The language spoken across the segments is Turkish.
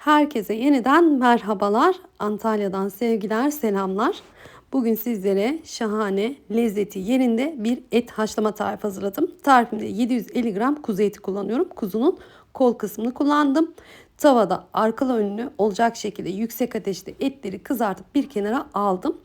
Herkese yeniden merhabalar. Antalya'dan sevgiler, selamlar. Bugün sizlere şahane, lezzeti yerinde bir et haşlama tarifi hazırladım. Tarifimde 750 gram kuzu eti kullanıyorum. Kuzunun kol kısmını kullandım. Tavada arkalı önlü olacak şekilde yüksek ateşte etleri kızartıp bir kenara aldım.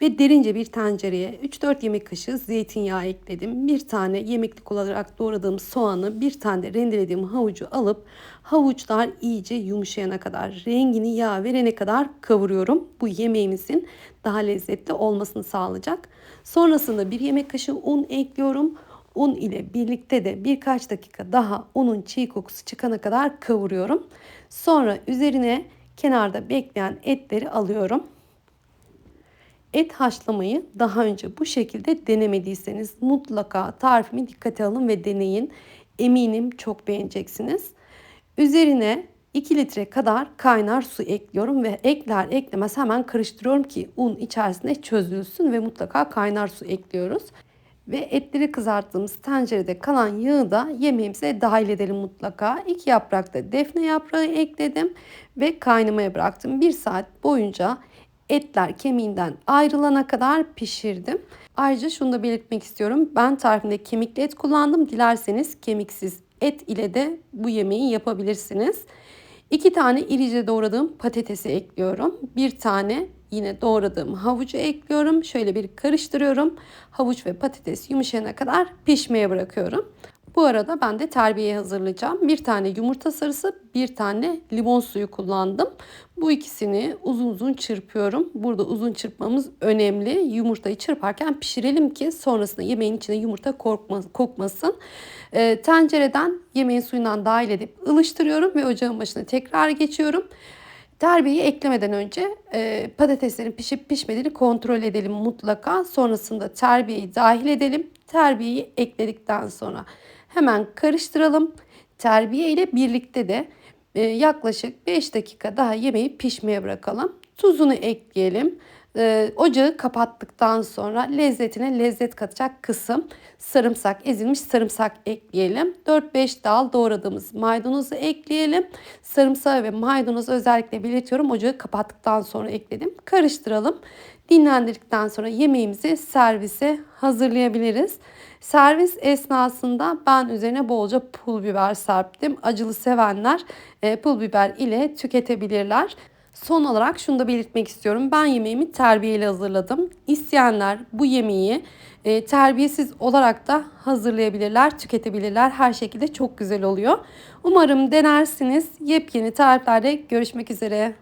Ve derince bir tencereye 3-4 yemek kaşığı zeytinyağı ekledim. Bir tane yemeklik olarak doğradığım soğanı, bir tane de rendelediğim havucu alıp havuçlar iyice yumuşayana kadar, rengini yağ verene kadar kavuruyorum. Bu yemeğimizin daha lezzetli olmasını sağlayacak. Sonrasında bir yemek kaşığı un ekliyorum. Un ile birlikte de birkaç dakika daha unun çiğ kokusu çıkana kadar kavuruyorum. Sonra üzerine kenarda bekleyen etleri alıyorum. Et haşlamayı daha önce bu şekilde denemediyseniz mutlaka tarifimi dikkate alın ve deneyin. Eminim çok beğeneceksiniz. Üzerine 2 litre kadar kaynar su ekliyorum ve ekler eklemez hemen karıştırıyorum ki un içerisinde çözülsün ve mutlaka kaynar su ekliyoruz. Ve etleri kızarttığımız tencerede kalan yağı da yemeğimize dahil edelim mutlaka. 2 yaprak da defne yaprağı ekledim ve kaynamaya bıraktım. 1 saat boyunca etler kemiğinden ayrılana kadar pişirdim. Ayrıca şunu da belirtmek istiyorum. Ben tarifimde kemikli et kullandım. Dilerseniz kemiksiz et ile de bu yemeği yapabilirsiniz. 2 tane irice doğradığım patatesi ekliyorum. Bir tane yine doğradığım havucu ekliyorum. Şöyle bir karıştırıyorum. Havuç ve patates yumuşayana kadar pişmeye bırakıyorum. Bu arada ben de terbiye hazırlayacağım. Bir tane yumurta sarısı, bir tane limon suyu kullandım. Bu ikisini uzun uzun çırpıyorum. Burada uzun çırpmamız önemli. Yumurtayı çırparken pişirelim ki sonrasında yemeğin içine yumurta kokmasın. E, tencereden yemeğin suyundan dahil edip ılıştırıyorum ve ocağın başına tekrar geçiyorum. Terbiyeyi eklemeden önce e, patateslerin pişip pişmediğini kontrol edelim mutlaka. Sonrasında terbiyeyi dahil edelim. Terbiyeyi ekledikten sonra hemen karıştıralım. Terbiye ile birlikte de e, yaklaşık 5 dakika daha yemeği pişmeye bırakalım. Tuzunu ekleyelim. E, ocağı kapattıktan sonra lezzetine lezzet katacak kısım sarımsak, ezilmiş sarımsak ekleyelim. 4-5 dal doğradığımız maydanozu ekleyelim. Sarımsağı ve maydanozu özellikle belirtiyorum. Ocağı kapattıktan sonra ekledim. Karıştıralım. Dinlendirdikten sonra yemeğimizi servise hazırlayabiliriz. Servis esnasında ben üzerine bolca pul biber serptim. Acılı sevenler e, pul biber ile tüketebilirler. Son olarak şunu da belirtmek istiyorum. Ben yemeğimi terbiyeli hazırladım. İsteyenler bu yemeği e, terbiyesiz olarak da hazırlayabilirler, tüketebilirler. Her şekilde çok güzel oluyor. Umarım denersiniz. Yepyeni tariflerde görüşmek üzere.